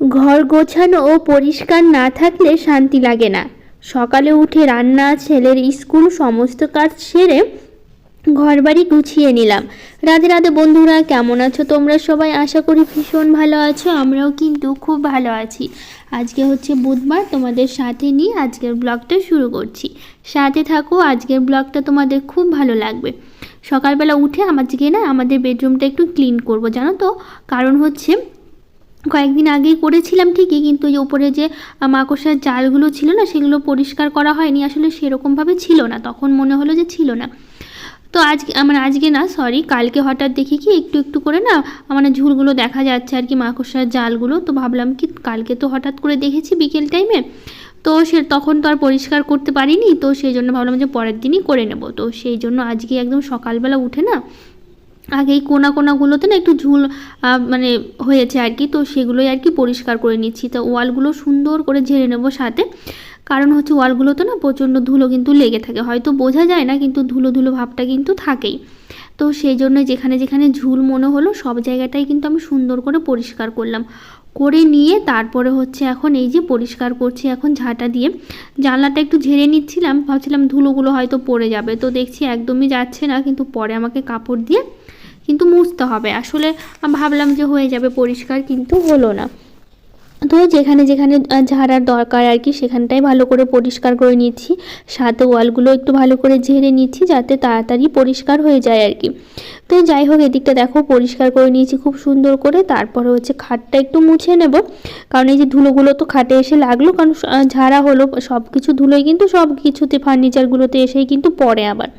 ঘর গোছানো ও পরিষ্কার না থাকলে শান্তি লাগে না। সকালে উঠে রান্না, ছেলের স্কুল, সমস্ত কাজ সেরে ঘরবাড়ি গুছিয়ে নিলাম। রাধে রাধে বন্ধুরা, কেমন আছো তোমরা সবাই? আশা করি ভীষণ ভালো আছো, আমরাও কিন্তু খুব ভালো আছি। আজকে হচ্ছে বুধবার, তোমাদের সাথে নিয়ে আজকের ব্লগটা শুরু করছি। সাথে থাকো, আজকের ব্লগটা তোমাদের খুব ভালো লাগবে। সকালবেলা উঠে আজকে না, আমাদের বেডরুমটা একটু ক্লিন করব, জানো তো? কারণ হচ্ছে কয়েকদিন আগেই করেছিলাম ঠিকই, কিন্তু ওই ওপরে যে মাকড়সার জালগুলো ছিল না, সেগুলো পরিষ্কার করা হয়নি, আসলে সেরকমভাবে ছিল না, তখন মনে হলো যে ছিল না। তো আজকে মানে আজকে না সরি কালকে হঠাৎ দেখি কি একটু একটু করে না মানে ঝুলগুলো দেখা যাচ্ছে আর কি মাকড়সার জালগুলো, তো ভাবলাম কি কালকে তো হঠাৎ করে দেখেছি বিকেল টাইমে তো সে তখন তো আর পরিষ্কার করতে পারিনি, তো সেই জন্য ভাবলাম যে পরের দিনই করে নেব। তো সেই জন্য আজকে একদম সকালবেলা উঠে না আগেই কোনা কোনাগুলোতে না একটু ঝুল মানে হয়েছে আর কি। তো সেগুলোই আর কি পরিষ্কার করে নিচ্ছি। তো ওয়ালগুলো সুন্দর করে ঝেড়ে নেব সাথে। কারণ হচ্ছে ওয়ালগুলোতে না প্রচণ্ড ধুলো কিন্তু লেগে থাকে। হয়তো বোঝা যায় না, কিন্তু ধুলো ধুলো ভাবটা কিন্তু থাকেই। তো সেই জন্য যেখানে যেখানে ঝুল মনে হলো, সব জায়গাটাই কিন্তু আমি সুন্দর করে পরিষ্কার করলাম। করে নিয়ে তারপরে হচ্ছে এখন এই যে পরিষ্কার করছি এখন ঝাঁটা দিয়ে। জানলাটা একটু ঝেড়ে নিচ্ছিলাম, ভাবছিলাম ধুলোগুলো হয়তো পড়ে যাবে। তো দেখছি একদমই যাচ্ছে না, কিন্তু পরে আমাকে কাপড় দিয়ে কিন্তু মুছতে হবে। আসলে ভাবলাম যে হয়ে যাবে পরিষ্কার কিন্তু হলো না। তো যেখানে যেখানে ঝাড়ার দরকার আর কি, সেখানটাই ভালো করে পরিষ্কার করে নিচ্ছি। সাথে ওয়ালগুলো একটু ভালো করে ঝেড়ে নিচ্ছি, যাতে তাড়াতাড়ি পরিষ্কার হয়ে যায় আর কি। তো যাই হোক, এদিকটা দেখো, পরিষ্কার করে নিয়েছি খুব সুন্দর করে। তারপরে হচ্ছে খাটটা একটু মুছে নেব। কারণ এই যে ধুলোগুলো তো খাটে এসে লাগল, কারণ ঝাড়া হলো, সব কিছু ধুলোই কিন্তু সব কিছুতে ফার্নিচারগুলোতে এসেই কিন্তু পড়ে আবার।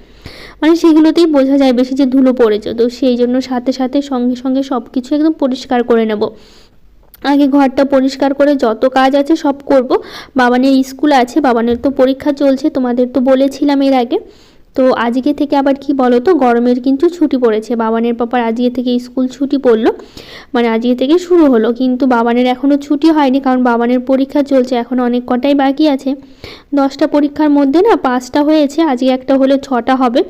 মানে সেগুলোতেই বোঝা যায় বেশি যে ধুলো পড়েছে। তো সেই জন্য সাথে সাথে সঙ্গে সঙ্গে সব কিছু একদম পরিষ্কার করে নেব। আগে ঘরটা পরিষ্কার করে যত কাজ আছে সব করব। বাবানের স্কুল আছে, বাবানের তো পরীক্ষা চলছে, তোমাদের তো বলেছিলাম এর আগে। তো আজকে থেকে আবার কি বলো তো গরমের কিন্তু ছুটি পড়েছে। বাবানের পাপার আজকে থেকে স্কুল ছুটি পড়ল মানে আজকে থেকে শুরু হলো। কিন্তু বাবানের এখনও ছুটি হয়নি, কারণ বাবানের পরীক্ষা চলছে, এখন অনেক কটাই বাকি আছে। দশটা পরীক্ষার মধ্যে না পাঁচটা হয়েছে, আজকে একটা হলে ছটা হবে।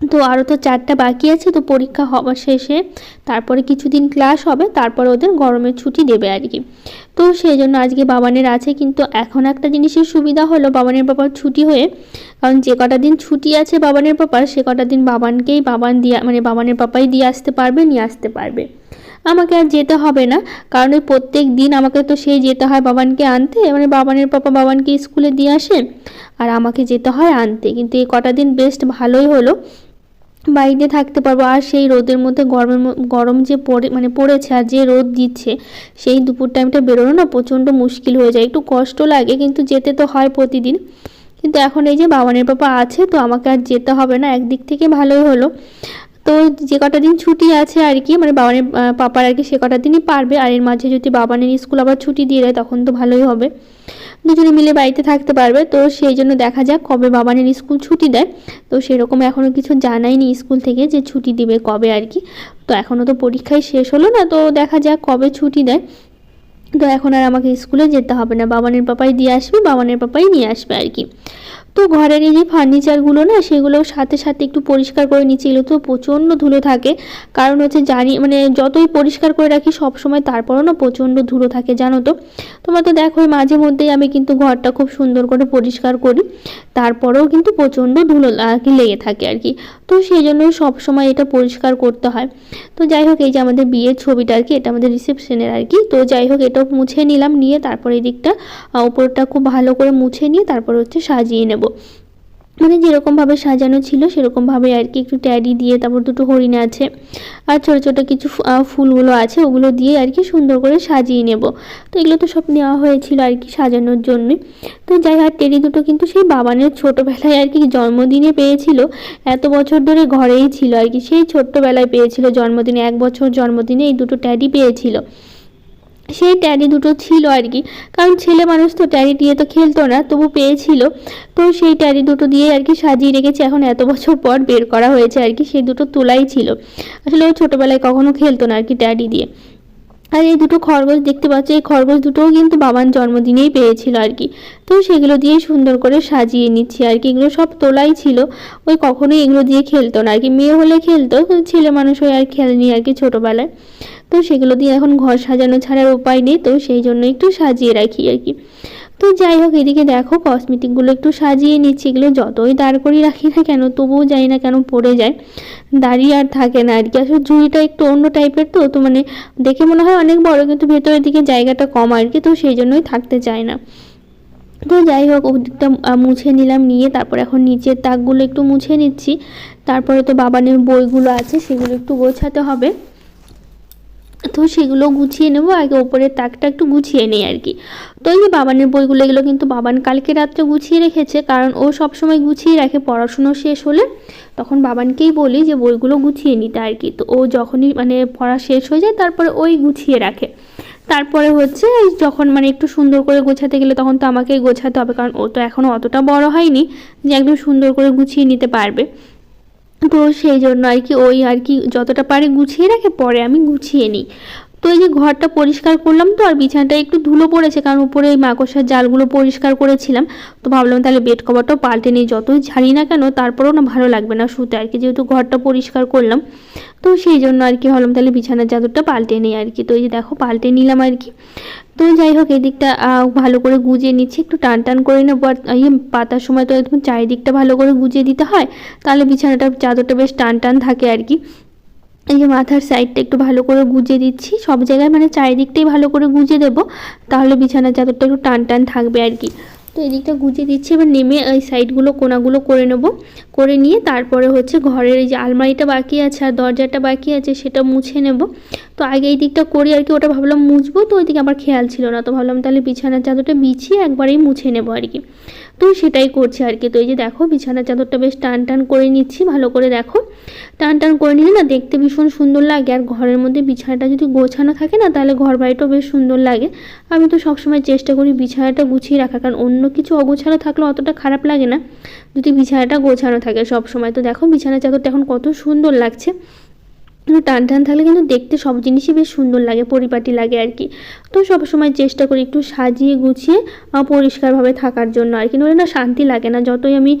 তো আরও তো চারটা বাকি আছে, তো পরীক্ষা হওয়ার শেষে তারপরে কিছুদিন ক্লাস হবে, তারপরে ওদের গরমের ছুটি দেবে আর কি। তো সেই জন্য আজকে বাবানের আছে, কিন্তু এখন একটা জিনিসের সুবিধা হলো বাবানের বাবার ছুটি হয়ে, কারণ যে কটা দিন ছুটি আছে বাবানের পাপার সে কটা দিন বাবানকেই বাবান দিয়ে মানে বাবানের পাপাই দিয়ে আসতে পারবে, নিয়ে আসতে পারবে। আমাকে আর যেতে হবে না, কারণ ওই প্রত্যেক দিন আমাকে তো সেই যেতে হয় বাবানকে আনতে মানে বাবানের পাপা বাবানকে স্কুলে দিয়ে আসে, আর আমাকে যেতে হয় আনতে। কিন্তু এই কটা দিন বেস্ট ভালোই হলো বাড়িতে থাকতে পারব। আর সেই রোদের মধ্যে গরমের গরম যে পড়ে মানে পড়েছে আর যে রোদ দিচ্ছে, সেই দুপুর টাইমটা বেরোনো না প্রচণ্ড মুশকিল হয়ে যায়। একটু কষ্ট লাগে, কিন্তু যেতে তো হয় প্রতিদিন। কিন্তু এখন এই যে বাবানের পাপা আছে, তো আমাকে আর যেতে হবে না। একদিক থেকে ভালোই হলো। তো যে কটা দিন ছুটি আছে আর কি মানে বাবানের পাপার আর কি, সে কটা দিনই পারবে। আর এর মাঝে যদি বাবানের স্কুল আবার ছুটি দিয়ে দেয়, তখন তো ভালোই হবে। দুজনে মিলে বাড়িতে থাকতে পারবে। তো সেই জন্য দেখা যাক কবে বাবানের স্কুল ছুটি দেয়। তো সেরকম এখনও কিছু জানায়নি স্কুল থেকে যে ছুটি দিবে কবে আর কি। তো এখনও তো পরীক্ষাই শেষ হলো না, তো দেখা যাক কবে ছুটি দেয়। তো এখন আর আমাকে স্কুলে যেতে হবে না। বাবানের পাপাই দিয়ে আসবে, বাবানের পাপাই নিয়ে আসবে আর কি। তো ঘরের এই যে ফার্নিচারগুলো না সেগুলো সাথে সাথে একটু পরিষ্কার করে নিচ্ছি। এগুলো তো প্রচণ্ড ধুলো থাকে। কারণ হচ্ছে জানি মানে যতই পরিষ্কার করে রাখি সব সময় তারপরও না প্রচণ্ড ধুলো থাকে জানো তো? তোমরা তো দেখো মাঝে মধ্যেই আমি কিন্তু ঘরটা খুব সুন্দর করে পরিষ্কার করি। তারপরেও কিন্তু প্রচণ্ড ধুলো আর কি লেগে থাকে আর কি। তো সেই জন্যই সবসময় এটা পরিষ্কার করতে হয়। তো যাই হোক এই যে আমাদের বিয়ের ছবিটা আর কি এটা আমাদের রিসেপশনের আর কি। তো যাই হোক এটাও মুছে নিলাম নিয়ে তারপর এই দিকটা আহ, উপরটা খুব ভালো করে মুছে নিয়ে তারপর হচ্ছে সাজিয়ে নেব। মানে যেরকমভাবে সাজানো ছিল, সেরকমভাবে আর কি একটু ট্যাডি দিয়ে তারপর দুটো হরিণ আছে আর ছোটো ছোটো কিছু ফুলগুলো আছে, ওগুলো দিয়ে আর কি সুন্দর করে সাজিয়ে নেব। তো এগুলো তো সব নেওয়া হয়েছিল আর কি সাজানোর জন্যই। তো যাই হোক, টেডি দুটো কিন্তু সেই বাবানের ছোটোবেলায় আর কি জন্মদিনে পেয়েছিল। এত বছর ধরে ঘরেই ছিল আর কি, সেই ছোট্টবেলায় পেয়েছিল জন্মদিনে, এক বছর জন্মদিনে এই দুটো ট্যাডি পেয়েছিল। সেই ট্যাডি দুটো ছিল আর কি। কারণ ছেলে মানুষ তো ট্যাডি দিয়ে তো খেলতো না, তবু পেয়েছিল। তো সেই ট্যাডি দুটো দিয়ে আর কি সাজিয়ে রেখেছে। এখন এত বছর পর বের করা হয়েছে আর কি, সেই দুটো তোলাই ছিল। আসলে ও ছোটোবেলায় কখনো খেলতো না আর কি ট্যাডি দিয়ে। আর এই দুটো খরগোশ দেখতে পাচ্ছ, এই খরগোশ দুটোও কিন্তু বাবার জন্মদিনেই পেয়েছিল আর কি। তো সেগুলো দিয়ে সুন্দর করে সাজিয়ে নিচ্ছি আর কি। এগুলো সব তোলাই ছিল ওই কখনোই এগুলো দিয়ে খেলতো না আর কি। মেয়ে হলে খেলতো, ছেলে মানুষ হয়ে আর খেলেনি আর কি ছোটোবেলায়। তো সেগুলো দিয়ে এখন ঘর সাজানো ছাড়ার উপায় নেই, তো সেই জন্য একটু সাজিয়ে রাখি আর কি। তো যাই হোক, এদিকে দেখো কসমেটিকগুলো একটু সাজিয়ে নিচ্ছি, এগুলো যতই দাঁড় করিয়ে রাখি না কেন, তবুও যাই না কেন পড়ে যায়। দাঁড়িয়ে আর থাকে না আর কি। আসলে ঝুড়িটা একটু অন্য টাইপের তো তো মানে দেখে মনে হয় অনেক বড়, কিন্তু ভেতরের দিকে জায়গাটা কম আর কি, তো সেই জন্যই থাকতে চায় না। তো যাই হোক, ওদিকটা মুছে নিলাম, নিয়ে তারপর এখন নিচের তাকগুলো একটু মুছে নিচ্ছি। তারপরে তো বাবানের বইগুলো আছে, সেগুলো একটু গোছাতে হবে। তো সেগুলো গুছিয়ে নেব আগে ওপরের তাকটা একটু গুছিয়ে নেই আর কি। তো এই যে বাবানের বইগুলো, এগুলো কিন্তু বাবান কালকে রাত্রে গুছিয়ে রেখেছে, কারণ ও সব সময় গুছিয়ে রাখে, পড়াশুনো শেষ হলে তখন বাবানকেই বলি যে বইগুলো গুছিয়ে নিতে আর কি। তো ও যখনই মানে পড়া শেষ হয়ে যায়, তারপরে ওই গুছিয়ে রাখে। তারপরে হচ্ছে যখন মানে একটু সুন্দর করে গোছাতে গেলে তখন তো আমাকেই গোছাতে হবে, কারণ ও তো এখনও অতটা বড় হয়নি যে একদম সুন্দর করে গুছিয়ে নিতে পারবে। তো সেই জন্য আর কি ওই আর কি যতটা পারে গুছিয়ে রাখে পরে আমি গুছিয়ে নিই। তো এই যে ঘরটা পরিষ্কার করলাম তো, আর বিছানাটা একটু ধুলো পড়েছে, কারণ উপরে এই মাকড়সার জালগুলো পরিষ্কার করেছিলাম। তো ভাবলাম তাহলে বেড কভারটাও পাল্টে নিই, যতই ঝাড়ি না কেন তারপরেও না ভালো লাগবে না শুতে। আর কি যেহেতু ঘরটা পরিষ্কার করলাম, তো সেই জন্য আর কি ভাবলাম তাহলে বিছানার চাদরটা পাল্টে নিই আর কি। তো এই যে দেখো, পাল্টে নিলাম আর কি। তো যাই হোক এদিকটা ভালো করে গুজিয়ে নিচ্ছি, একটু টান টান করে নেব। আর ইয়ে পাতার সময় তো চারিদিকটা ভালো করে গুজিয়ে দিতে হয়, তাহলে বিছানাটা চাদরটা বেশ টান টান থাকে আর কি। এই যে মাথার সাইডটা একটু ভালো করে গুজে দিচ্ছি। সব জায়গায় মানে চারিদিকটাই ভালো করে গুজে দেবো। তাহলে বিছানার চাদরটা একটু টান টান থাকবে আর কি। তো এদিকটা গুজে দিচ্ছি, এবার নেমে এই সাইডগুলো কোনাগুলো করে নেব। করে নিয়ে তারপরে হচ্ছে ঘরের এই যে আলমারিটা বাকি আছে আর দরজাটা বাকি আছে, সেটা মুছে নেব। তো আগে এই দিকটা করি আর কি, ওটা ভাবলাম মুছবো, তো ওইদিকে আমার খেয়াল ছিল না। তো ভাবলাম তাহলে বিছানার চাদরটা বিছিয়ে একবারেই মুছে নেব আর কি। তো সেটাই করছি আর কি। তো এই যে দেখো, বিছানার চাদরটা বেশ টান টান করে নিচ্ছি, ভালো করে দেখো। টান টান করে নিলে না দেখতে ভীষণ সুন্দর লাগে। আর ঘরের মধ্যে বিছানাটা যদি গোছানো থাকে না, তাহলে ঘর বাড়িটাও বেশ সুন্দর লাগে। আমি তো সবসময় চেষ্টা করি বিছানাটা গুছিয়ে রাখার, কারণ অন্য কিছু অগোছানো থাকলে অতটা খারাপ লাগে না যদি বিছানাটা গোছানো থাকে সব সময় তো দেখো, বিছানার চাদরটা এখন কত সুন্দর লাগছে। একটু টান টান থাকলে কিন্তু দেখতে সব জিনিসই বেশ সুন্দর লাগে, পরিপাটি লাগে আর কি। তো সব সময় চেষ্টা করি একটু সাজিয়ে গুছিয়ে পরিষ্কারভাবে থাকার জন্য। আর কি, নইলে না শান্তি লাগে না, যতই আমি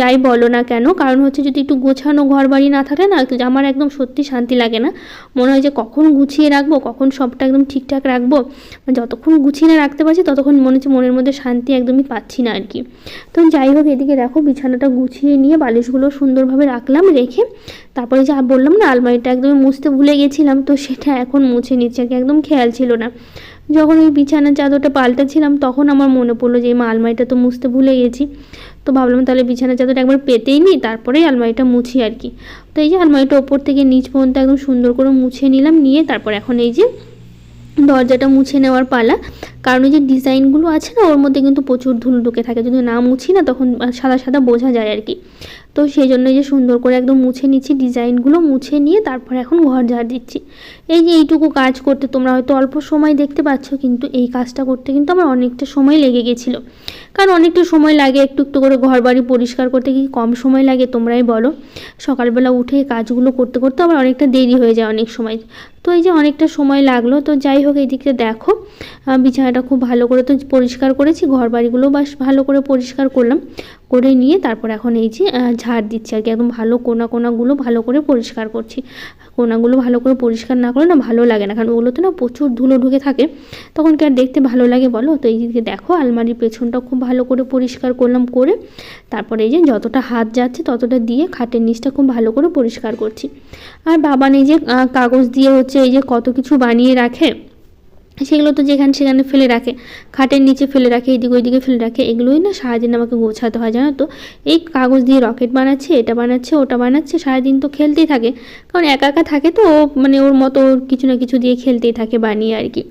যাই বলো না কেন। কারণ হচ্ছে যদি একটু গোছানো ঘর বাড়ি না থাকে না আমার একদম সত্যি শান্তি লাগে না। মনে হয় যে কখন গুছিয়ে রাখব, কখন সবটা একদম ঠিকঠাক রাখব। যতক্ষণ গুছিয়ে না রাখতে পারছি, ততক্ষণ মনে হচ্ছে মনের মধ্যে শান্তি একদমই পাচ্ছি না আর কি। তো যাই হোক, এদিকে দেখো বিছানাটা গুছিয়ে নিয়ে বালিশগুলো সুন্দরভাবে রাখলাম, রেখে তারপরে যা বললাম না, আলমারিটা একদমই মুছতে ভুলে গেছিলাম, তো সেটা এখন মুছে নিচ্ছে। একদম খেয়াল ছিল না। যখন ওই বিছানার চাদরটা পাল্টাছিলাম, তখন আমার মনে পড়ল যে এই আলমারিটা তো মুছতে ভুলে গেছি। তো ভাবলাম তাহলে বিছানার চাদরটা একবার পেতেই নিই তারপরেই আলমারিটা মুছি আর কি। তো এই যে আলমারিটা ওপর থেকে নিচ পর্যন্ত একদম সুন্দর করে মুছে নিলাম, নিয়ে তারপর এখন এই যে দরজাটা মুছে নেওয়ার পালা। কারণ ওই যে ডিজাইনগুলো আছে না ওর মধ্যে কিন্তু প্রচুর ধুলো ঢুকে থাকে। যদি না মুছি না তখন সাদা সাদা বোঝা যায় আর কি। তো সেই জন্য যে সুন্দর করে একদম মুছে নিচ্ছি ডিজাইনগুলো মুছে নিয়ে তারপর এখন ঘর ঝাড় দিচ্ছি। এই যে এইটুকু কাজ করতে তোমরা হয়তো অল্প সময় দেখতে পাচ্ছ কিন্তু এই কাজটা করতে কিন্তু আমার অনেকটা সময় লেগে গেছিল। কারণ অনেকটা সময় লাগে একটু একটু করে ঘর বাড়ি পরিষ্কার করতে কি কম সময় লাগে তোমরাই বলো। সকালবেলা উঠে কাজগুলো করতে করতে আমার অনেকটা দেরি হয়ে যায় অনেক সময়। তো এই যে অনেকটা সময় লাগল তো যাই হোক এই দিকটা দেখো। আহ, বিছানাটা খুব ভালো করে তো পরিষ্কার করেছি ঘর বাড়িগুলো বাস ভালো করে পরিষ্কার করলাম, করে নিয়ে তারপর এখন এই যে ঝাড় দিচ্ছি আর কি, একদম ভালো কোনা কোনাগুলো ভালো করে পরিষ্কার করছি। কোনাগুলো ভালো করে পরিষ্কার না করলে না ভালো লাগে না, কারণ ওগুলোতে না প্রচুর ধুলো ঢুকে থাকে, তখন কি আর দেখতে ভালো লাগে বলো? তো এই দিকে দেখো আলমারির পেছনটা খুব ভালো করে পরিষ্কার করলাম, করে তারপরে এই যে যতটা হাত যাচ্ছে ততটা দিয়ে খাটের নিচটা খুব ভালো করে পরিষ্কার করছি। আর বাবা যে কাগজ দিয়ে হচ্ছে এই যে কত কিছু বানিয়ে রাখে সেগুলো তো যেখানে সেখানে ফেলে রাখে। খাটের নিচে ফেলে রাখে, এদিকে ওইদিকে ফেলে রাখে। এগুলোই না সারাদিন আমাকে গোছাতে হয়, জানো তো? এই কাগজ দিয়ে রকেট বানাচ্ছে, এটা বানাচ্ছে, ওটা বানাচ্ছে, সারাদিন তো খেলতেই থাকে। কারণ একা একা থাকে তো, ও মানে ওর মতো কিছু না কিছু দিয়ে খেলতেই থাকে বানিয়ে আর কি।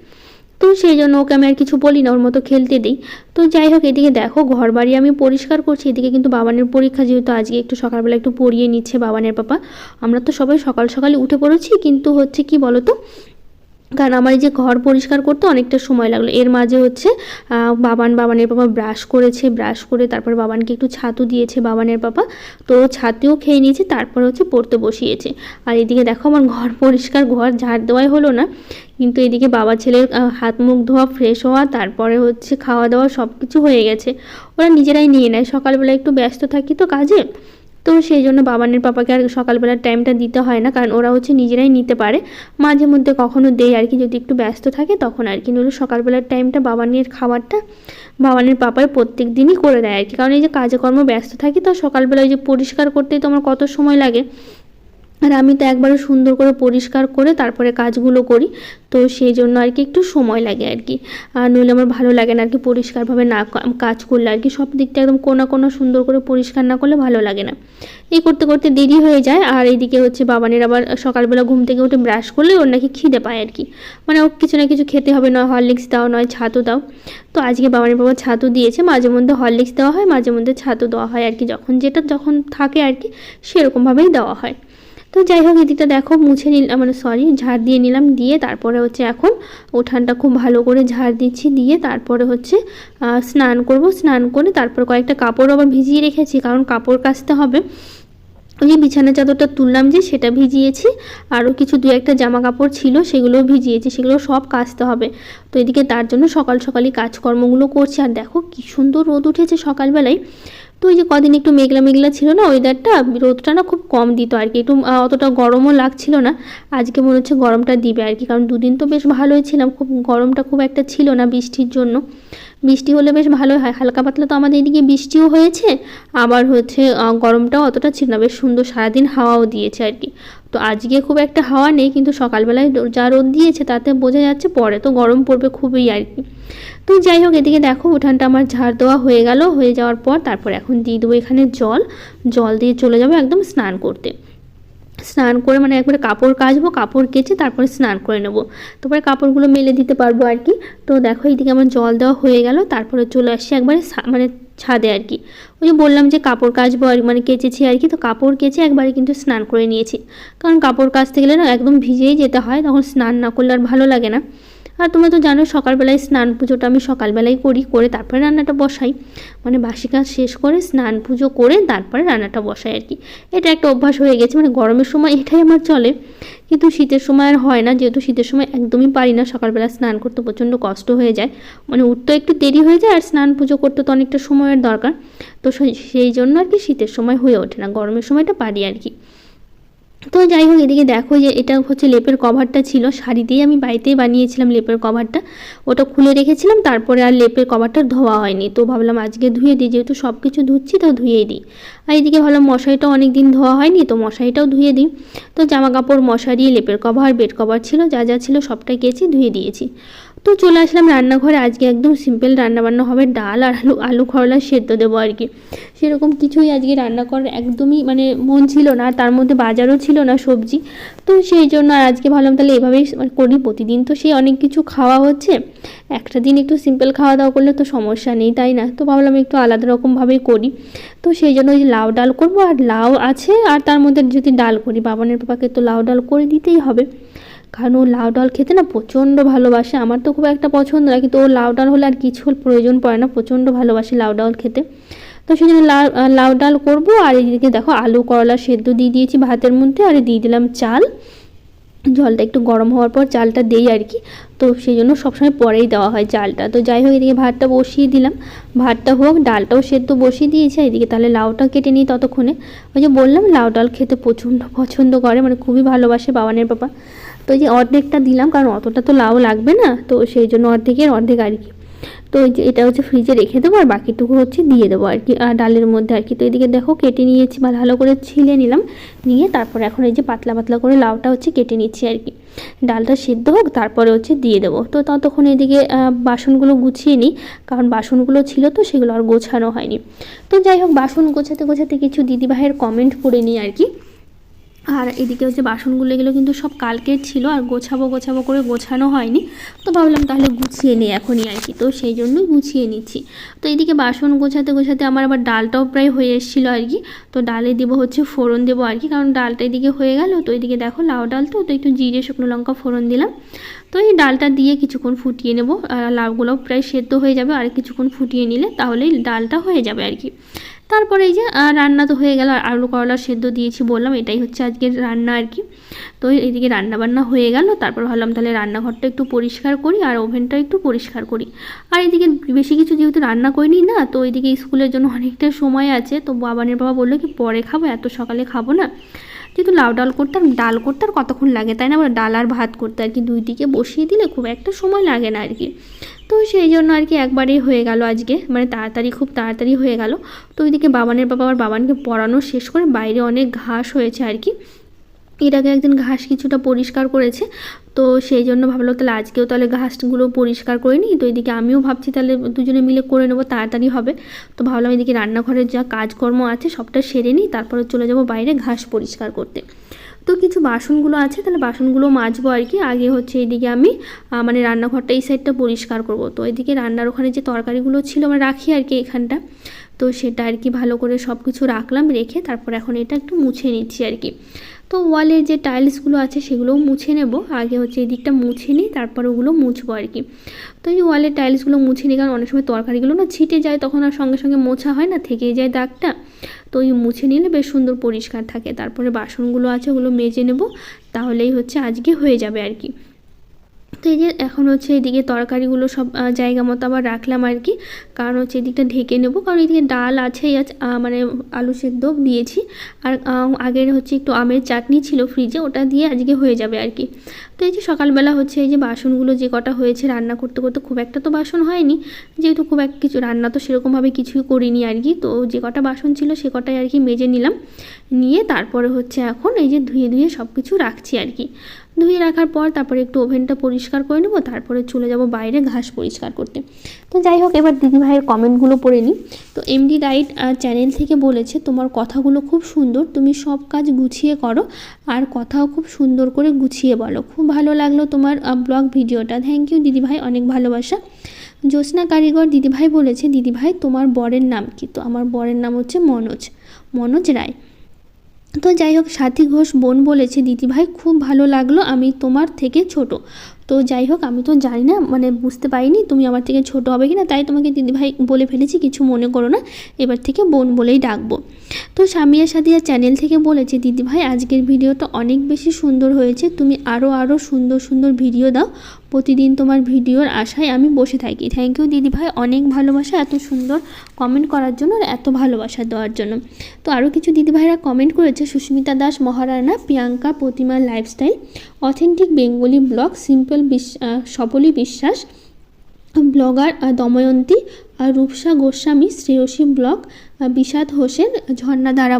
তো সেই জন্য ওকে আমি আর কিছু বলি না, ওর মতো খেলতে দিই। তো যাই হোক, এদিকে দেখো ঘর বাড়ি আমি পরিষ্কার করছি, এদিকে কিন্তু বাবানের পরীক্ষা যেহেতু আজকে একটু সকালবেলা একটু পড়িয়ে নিচ্ছে বাবানের পাপা। আমরা তো সবাই সকাল সকালে উঠে পড়েছি, কিন্তু হচ্ছে কি বলো তো কারণ আমার এই যে ঘর পরিষ্কার করতে অনেকটা সময় লাগল। এর মাঝে হচ্ছে বাবান বাবানের পাপা ব্রাশ করেছে ব্রাশ করে তারপর বাবানকে একটু ছাতু দিয়েছে বাবানের পাপা। তো ছাতুও খেয়ে নিয়েছে, তারপর হচ্ছে পড়তে বসিয়েছে। আর এদিকে দেখো আমার ঘর পরিষ্কার, ঘর ঝাড় দেওয়াই হলো না। কিন্তু এদিকে বাবা ছেলের হাত মুখ ধোয়া ফ্রেশ হওয়া, তারপরে হচ্ছে খাওয়া দাওয়া সব কিছু হয়ে গেছে। ওরা নিজেরাই নিয়ে নেয়। সকালবেলা একটু ব্যস্ত থাকি তো কাজে। তো সেই জন্য বাবানের পাপাকে আর সকালবেলার টাইমটা দিতে হয় না, কারণ ওরা হচ্ছে নিজেরাই নিতে পারে। মাঝে মধ্যে কখনও দেয় আর কি, যদি একটু ব্যস্ত থাকে তখন আর কি, নইলে সকালবেলার টাইমটা বাবানের খাবারটা বাবানের পাপায় প্রত্যেক দিনই করে দেয় আর কি। কারণ এই যে কাজকর্ম ব্যস্ত থাকি, তো সকালবেলায় যে পরিষ্কার করতেই তো আমার কত সময় লাগে? আর আমি তো একবারে সুন্দর করে পরিষ্কার করে তারপরে কাজগুলো করি, তো সেই জন্য আর কি একটু সময় লাগে আর কি। আর নইলে আমার ভালো লাগে না আর কি পরিষ্কারভাবে না কাজ করলে আর কি সব দিকটা একদম কোনা কোনা সুন্দর করে পরিষ্কার না করলে ভালো লাগে না। এই করতে করতে দেরি হয়ে যায়, আর এইদিকে হচ্ছে বাবানের আবার সকালবেলা ঘুম থেকে উঠে ব্রাশ করলে ওর নাকি খিদে পায় আর কি। মানে ও কিছু না কিছু খেতে হবে, নয় হরলিক্স দাও, নয় ছাতু দাও। তো আজকে বাবানের বাবা ছাতু দিয়েছে, মাঝে মধ্যে হরলিক্স দেওয়া হয়, মাঝে মধ্যে ছাতু দেওয়া হয় আর কি। যখন যেটা, যখন থাকে আর কি, সেরকমভাবেই দেওয়া হয়। তো যাই হোক, এদিকটা দেখো, মুছে নিলাম মানে সরি ঝাড় দিয়ে নিলাম, দিয়ে তারপরে হচ্ছে এখন উঠানটা খুব ভালো করে ঝাড় দিচ্ছি, দিয়ে তারপরে হচ্ছে স্নান করব। স্নান করে তারপর কয়েকটা কাপড় আবার ভিজিয়ে রেখেছি, কারণ কাপড় কাচতে হবে। ওই বিছানা চাদরটা তুললাম যে, সেটা ভিজিয়েছি, আরও কিছু দু একটা জামা কাপড় ছিল, সেগুলোও ভিজিয়েছি, সেগুলো সব কাচতে হবে। তো এদিকে তার জন্য সকাল সকালই কাজকর্মগুলো করছি, আর দেখো কি সুন্দর রোদ উঠেছে সকালবেলায়। তো ওই যে কদিন একটু মেঘলা মেঘলা ছিল না ওয়েদারটা রোদটা না খুব কম দিত আর কি। একটু অতটা গরমও লাগছিল না। আজকে মনে হচ্ছে গরমটা দিবে আর কি, কারণ দুদিন তো বেশ ভালোই ছিলাম। খুব, গরমটা খুব একটা ছিল না বৃষ্টির জন্য। বৃষ্টি হলে বেশ ভালোই হয়। হালকা পাতলা তো আমাদের এদিকে বৃষ্টিও হয়েছে, আবার হচ্ছে গরমটাও অতটা ছিল না। বেশ সুন্দর সারাদিন হাওয়াও দিয়েছে আর কি। তো আজকে খুব একটা হাওয়া নেই, কিন্তু সকালবেলায় যা রোদ দিয়েছে তাতে বোঝা যাচ্ছে পরে তো গরম পড়বে খুবই আর কি। তো যাই হোক, এদিকে দেখো উঠানটা আমার ঝাড় দেওয়া হয়ে গেল, হয়ে যাওয়ার পর তারপর এখন দিয়ে দেবো এখানে জল। জল দিয়ে চলে যাব একদম স্নান করতে। স্নান করে মানে একবারে কাপড় কাচবো, কাপড় কেচে তারপরে স্নান করে নেব। তারপরে কাপড়গুলো মেলে দিতে পারব আর কি। তো দেখো এইদিকে আমার জল দেওয়া হয়ে গেল, তারপরে চলে আসছি একবারে মানে ছাদে আর কি। ওই যে বললাম যে কাপড় কাচবো আর মানে কেচেছি আর কি, তো কাপড় কেচে একবারে কিন্তু স্নান করে নিয়েছি। কারণ কাপড় কাচতে গেলে না একদম ভিজেই যেতে হয়, তখন স্নান না করলে আর ভালো লাগে না। আর তোমরা তো জানো সকালবেলায় স্নান পুজোটা আমি সকালবেলায় করি, করে তারপরে রান্নাটা বসাই। মানে বাসি কাজ শেষ করে স্নান পুজো করে তারপরে রান্নাটা বসাই আর কি। এটা একটা অভ্যাস হয়ে গেছে মানে গরমের সময় এটাই আমার চলে। কিন্তু শীতের সময় আর হয় না, যেহেতু শীতের সময় একদমই পারি না, সকালবেলা স্নান করতে প্রচণ্ড কষ্ট হয়ে যায়। মানে উঠতে একটু দেরি হয়ে যায় আর স্নান পুজো করতে তো অনেকটা সময়ের দরকার। তো সেই জন্য আর কি শীতের সময় হয়ে ওঠে না, গরমের সময়টা পারি আর কি। তো যাই হোক, এদিকে দেখো যে এটা হচ্ছে লেপের কভারটা ছিল। শাড়িতেই আমি বাড়িতেই বানিয়েছিলাম লেপের কভারটা। ওটা খুলে রেখেছিলাম, তারপরে আর লেপের কভারটা ধোয়া হয়নি। তো ভাবলাম আজকে ধুয়ে দিই, যেহেতু সব কিছু ধুচ্ছি তো ধুয়েই দিই। আর এদিকে ভাবলাম মশারিটা অনেক দিন ধোয়া হয়নি, তো মশারিটাও ধুয়ে দিই। তো জামা কাপড় মশারি, লেপের কভার, বেড কভার ছিল, যা যা ছিল সবটাই কেচে ধুয়ে দিয়েছি। তো চলে আসলাম রান্নাঘরে। আজকে একদম সিম্পল রান্নাবান্না হবে, ডাল আর আলু আলু খরলা সেদ্ধ দেবো আর কি। সেরকম কিছুই আজকে রান্না করার একদমই মানে মন ছিল না তার মধ্যে বাজারও ছিল না সবজি। তো সেই জন্য আর আজকে ভাবলাম তাহলে এভাবেই মানে করি প্রতিদিন। তো সেই অনেক কিছু খাওয়া হচ্ছে। একটা দিন একটু সিম্পল খাওয়া দাওয়া করলে তো সমস্যা নেই, তাই না? তো ভাবলাম একটু আলাদা রকমভাবেই করি। তো সেই জন্য ওই লাউ ডাল করব, আর লাউ আছে, আর তার মধ্যে যদি ডাল করি, বাবানের পাপাকে তো লাউ ডাল করে দিতেই হবে। কারণ ও লাউ ডাল খেতে না প্রচণ্ড ভালোবাসে। আমার তো খুব একটা পছন্দ না, কিন্তু ও লাউ ডাল হলে আর কিছু প্রয়োজন পড়ে না, প্রচণ্ড ভালোবাসে লাউ ডাল খেতে। তো সেই জন্য লাউ ডাল করব, আর এদিকে দেখো আলু, করলা সেদ্ধ দিয়ে দিয়েছি ভাতের মধ্যে, আর দিয়ে দিলাম চাল। জলটা একটু গরম হওয়ার পর চালটা দেই আর কি। তো সেই জন্য সবসময় পরেই দেওয়া হয় চালটা। তো যাই হোক, এদিকে ভাতটা বসিয়ে দিলাম। ভাতটা হোক, ডালটাও সেদ্ধ বসিয়ে দিয়েছি এদিকে তাহলে লাউটা কেটে নিই ততক্ষণে। ওই যে বললাম, লাউ ডাল খেতে প্রচণ্ড পছন্দ করে মানে খুবই ভালোবাসে বাবানের বাবা তো এই যে অর্ধেকটা দিলাম, কারণ অতটা তো লাউ লাগবে না, তো সেই জন্য অর্ধেকের অর্ধেক আর কি। তো এটা হচ্ছে ফ্রিজে রেখে দেবো আর বাকিটুকু হচ্ছে দিয়ে দেবো আর কি আর ডালের মধ্যে আর কি। তো এদিকে দেখো কেটে নিয়েছি বা ভালো করে ছিলে নিলাম, নিয়ে তারপরে এখন এই যে পাতলা পাতলা করে লাউটা হচ্ছে কেটে নিচ্ছি আর কি। ডালটা সিদ্ধ হোক, তারপরে হচ্ছে দিয়ে দেবো। তো ততক্ষণ এদিকে বাসনগুলো গুছিয়ে নিই, কারণ বাসনগুলো ছিল তো সেগুলো আর গোছানো হয়নি। তো যাই হোক, বাসন গোছাতে গোছাতে কিছু দিদিভাইয়ের কমেন্ট পড়ে নিই আর কি। আর এদিকে হচ্ছে বাসনগুলো, এগুলো কিন্তু সব কালকের ছিল আর গোছাবো গোছাবো করে গোছানো হয়নি। তো ভাবলাম তাহলে গুছিয়ে নিই এখনই আর কি। তো সেই জন্যই গুছিয়ে নিচ্ছি। তো এদিকে বাসন গোছাতে গোছাতে আমার আবার ডালটাও প্রায় হয়ে এসেছিল আর কি। তো ডালে দেবো হচ্ছে ফোড়ন দেবো আর কি, কারণ ডালটা এদিকে হয়ে গেল। তো এদিকে দেখো লাউ ডাল তো তো একটু জিরে, শুকনো লঙ্কা, ফোড়ন দিলাম। তো এই ডালটা দিয়ে কিছুক্ষণ ফুটিয়ে নেব। আর লাউগুলোও প্রায় সেদ্ধ হয়ে যাবে, আর কিছুক্ষণ ফুটিয়ে নিলে তাহলেই ডালটা হয়ে যাবে আর কি। তারপরে এই যে রান্না তো হয়ে গেল আলু করলা সেদ্ধ দিয়েছি বললাম, এটাই হচ্ছে আজকের রান্না আর কি। তো এইদিকে রান্না বান্না হয়ে গেল, তারপর ভাবলাম তাহলে রান্নাঘরটা একটু পরিষ্কার করি, আর ওভেনটা একটু পরিষ্কার করি। আর এদিকে বেশি কিছু যেহেতু রান্না করিনি না, তো এইদিকে স্কুলের জন্য অনেকটা সময় আছে, তো বাবানের বাবা বলল কি, পরে খাব, এত সকালে খাব না। যেহেতু লাউ ডাল করতে আর ডাল করতে আর কতক্ষণ লাগে তাই না? আবার ডাল আর ভাত করতে আর কি, দুই দিকে বসিয়ে দিলে খুব একটা সময় লাগে না আর কি। তো সেই জন্য আর কি একবারেই হয়ে গেল আজকে। মানে তাড়াতাড়ি, খুব তাড়াতাড়ি হয়ে গেল। তো ওইদিকে বাবানের বাবা আবার বাবানকে পড়ানো শেষ করে বাইরে অনেক ঘাস হয়েছে আর কি। এর আগে একদিন ঘাস কিছুটা পরিষ্কার করেছে। তো সেই জন্য ভাবলো তাহলে আজকেও তাহলে ঘাসগুলো পরিষ্কার করে নিই। তো এদিকে আমিও ভাবছি তাহলে দুজনে মিলে করে নেব, তাড়াতাড়ি হবে। তো ভাবলাম এদিকে রান্নাঘরের যা কাজকর্ম আছে সবটা সেরে নিই, তারপরে চলে যাব বাইরে ঘাস পরিষ্কার করতে। তো কিছু বাসনগুলো আছে, তাহলে বাসনগুলো মাজবো আর কি। আগে হচ্ছে এদিকে আমি মানে রান্নাঘরটা এই সাইডটা পরিষ্কার করব। তো এদিকে রান্নার ওখানে যে তরকারিগুলো ছিল আমরা রাখি আর কি এখানটা। তো সেটা আর কি ভালো করে সব কিছু রাখলাম, রেখে তারপর এখন এটা একটু মুছে নিচ্ছি আর কি। তো ওয়ালের যে টাইলসগুলো আছে, সেগুলোও মুছে নেব। আগে হচ্ছে এই দিকটা মুছে নিই, তারপর ওগুলো মুছবো আর কি। তো এই ওয়ালের টাইলসগুলো মুছে নিই, কারণ অনেক সময় তরকারিগুলো না ছিটে যায়, তখন আর সঙ্গে সঙ্গে মোছা হয় না, থেকেই যায় দাগটা। তো ওই মুছে নিলে বেশ সুন্দর পরিষ্কার থাকে। তারপরে বাসনগুলো আছে, ওগুলো মেজে নেব। তাহলেই হচ্ছে আজকে হয়ে যাবে আর কি। তো এই যে এখন হচ্ছে এদিকে তরকারিগুলো সব জায়গা মতো আবার রাখলাম আর কি। কারণ হচ্ছে এদিকটা ঢেকে নেব, কারণ এদিকে ডাল আছেই আজ মানে আলু সেদ্ধ দিয়েছি। আর আগের হচ্ছে একটু আমের চাটনি ছিল ফ্রিজে ওটা দিয়ে আজকে হয়ে যাবে আর কি। তো এই যে সকালবেলা হচ্ছে এই যে বাসনগুলো যে কটা হয়েছে রান্না করতে করতে খুব একটা তো বাসন হয়নি। যেহেতু খুব এক কিছু রান্না তো সেরকমভাবে কিছুই করিনি আর কি। তো যে কটা বাসন ছিল সে কটাই আর কি মেজে নিলাম। নিয়ে তারপরে হচ্ছে এখন এই যে ধুয়ে ধুয়ে সব কিছু রাখছি আর কি। ধুয়ে রাখার পর তারপরে একটু ওভেনটা পরিষ্কার করে নেব, তারপরে চলে যাব বাইরে ঘাস পরিষ্কার করতে। তো যাই হোক, এবার দিদিভাইয়ের কমেন্টগুলো পড়ে নিই। তো এমডি গাইড চ্যানেল থেকে বলেছে, তোমার কথাগুলো খুব সুন্দর, তুমি সব কাজ গুছিয়ে করো, আর কথাও খুব সুন্দর করে গুছিয়ে বলো। খুব ভালো লাগল তোমার ব্লগ ভিডিওটা। থ্যাংক ইউ দিদিভাই, অনেক ভালোবাসা। জ্যোৎস্না কারিগর দিদিভাই বলেছে, দিদিভাই, তোমার বরের নাম কি? তো আমার বরের নাম হচ্ছে মনোজ মনোজ রায়। তো যাই হোক সাথী ঘোষ বোন বলেছে দিদিভাই খুব ভালো লাগল আমি তোমার থেকে ছোট। তো যাই হোক আমি তো জানি না মানে বুঝতে পারিনি তুমি আমার থেকে ছোট হবে কি না তাই তোমাকে দিদিভাই বলে ফেলেছি, কিছু মনে করো না, এবার থেকে বোন বলেই ডাকবো। তো সামিয়া সাদিয়া চ্যানেল থেকে বলেছে দিদিভাই আজকের ভিডিওটা অনেক বেশি সুন্দর হয়েছে, তুমি আরও আরও সুন্দর সুন্দর ভিডিও দাও। প্রতিদিন তোমার ভিডিওর আশায় আমি বসে থাকি। থ্যাংক ইউ দিদিভাই অনেক ভালোবাসা, এত সুন্দর কমেন্ট করার জন্য আর এত ভালোবাসা দেওয়ার জন্য। তো আরও কিছু দিদিভাইরা কমেন্ট করেছে, Susmita Das, Maharana, Priyanka, Pratima lifestyle authentic Bengali blog simple Biswas Sabali Biswas blogger Damayanti Rupsa Goswami Shreyasi blog Bishad Hossain, Jharnadhara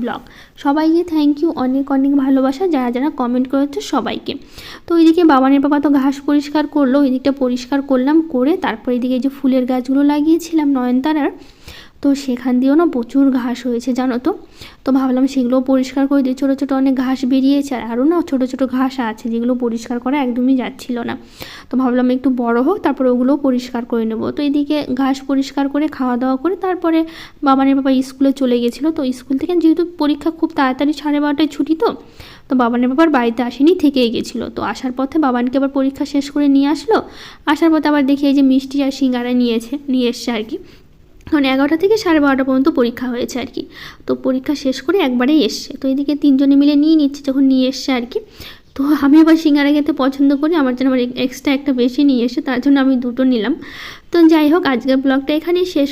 blog. সবাইকে থ্যাংক ইউ অনেক অনেক ভালোবাসা। যারা যারা কমেন্ট করেছে সবাইকে। তো ওইদিকে বাবানের বাবা তো ঘাস পরিষ্কার করল, ওইদিকটা পরিষ্কার করলাম, করে তারপর এদিকে যে ফুলের গাছগুলো লাগিয়েছিলাম নয়নতারার তো সেখান দিয়েও না প্রচুর ঘাস হয়েছে, জানো তো? তো ভাবলাম সেগুলোও পরিষ্কার করে দিই। ছোটো ছোটো অনেক ঘাস বেরিয়েছে আর আরও না ছোটো ছোটো ঘাস আছে যেগুলো পরিষ্কার করা একদমই যাচ্ছিল না। তো ভাবলাম একটু বড় হোক, তারপরে ওগুলোও পরিষ্কার করে নেব। তো এদিকে ঘাস পরিষ্কার করে খাওয়া দাওয়া করে তারপরে বাবানের বাবা স্কুলে চলে গেছিল। তো স্কুল থেকে যেহেতু পরীক্ষা খুব তাড়াতাড়ি সাড়ে বারোটায় ছুটি তো তো বাবানের বাবার বাড়িতে আসেনি, থেকেই গেছিল। তো আসার পথে বাবানকে আবার পরীক্ষা শেষ করে নিয়ে আসলো। আসার পথে আবার দেখি এই যে মিষ্টি আর সিঙ্গারা নিয়েছে, নিয়ে এসছে আর কি। মানে এগারোটা থেকে সাড়ে বারোটা পর্যন্ত পরীক্ষা হয়েছে আর কি। তো পরীক্ষা শেষ করে একবারেই এসছে। তো এদিকে তিনজনে মিলে নিয়ে নিচ্ছে যখন নিয়ে এসছে আর কি। তো আমি আবার সিঙ্গারা খেতে পছন্দ করি, আমার জন্য আমার এক্সট্রা একটা বেশি নিয়ে এসে তার জন্য আমি দুটো নিলাম। তো যাই হোক, আজকের ব্লগটা এখানেই শেষ